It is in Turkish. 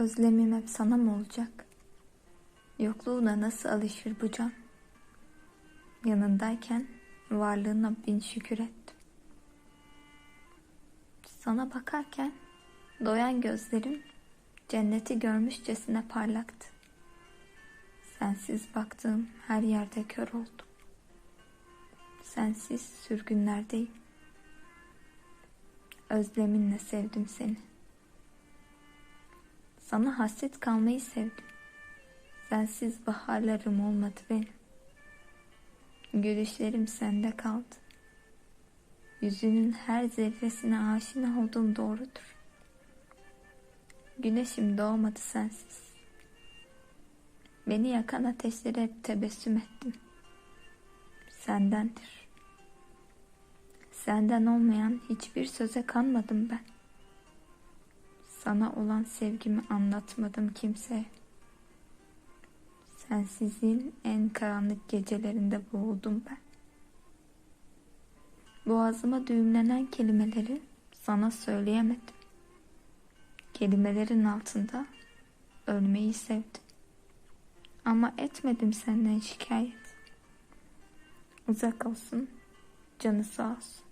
Özlemim hep sana mı olacak? Yokluğuna nasıl alışır bu can? Yanındayken varlığına bin şükür ettim. Sana bakarken doyan gözlerim cenneti görmüşçesine parlaktı. Sensiz baktığım her yerde kör oldum. Sensiz sürgünlerdeyim. Özleminle sevdim seni. Sana hasret kalmayı sevdim. Sensiz baharlarım olmadı benim. Gülüşlerim sende kaldı. Yüzünün her zerresine aşina olduğum doğrudur. Güneşim doğmadı sensiz. Beni yakan ateşlere hep tebessüm ettim. Sendendir. Senden olmayan hiçbir söze kanmadım ben. Sana olan sevgimi anlatmadım kimseye. Sensizliğin en karanlık gecelerinde boğuldum ben. Boğazıma düğümlenen kelimeleri sana söyleyemedim. Kelimelerin altında ölmeyi sevdim. Ama etmedim senden şikayet. Uzak olsun, canı sağ olsun.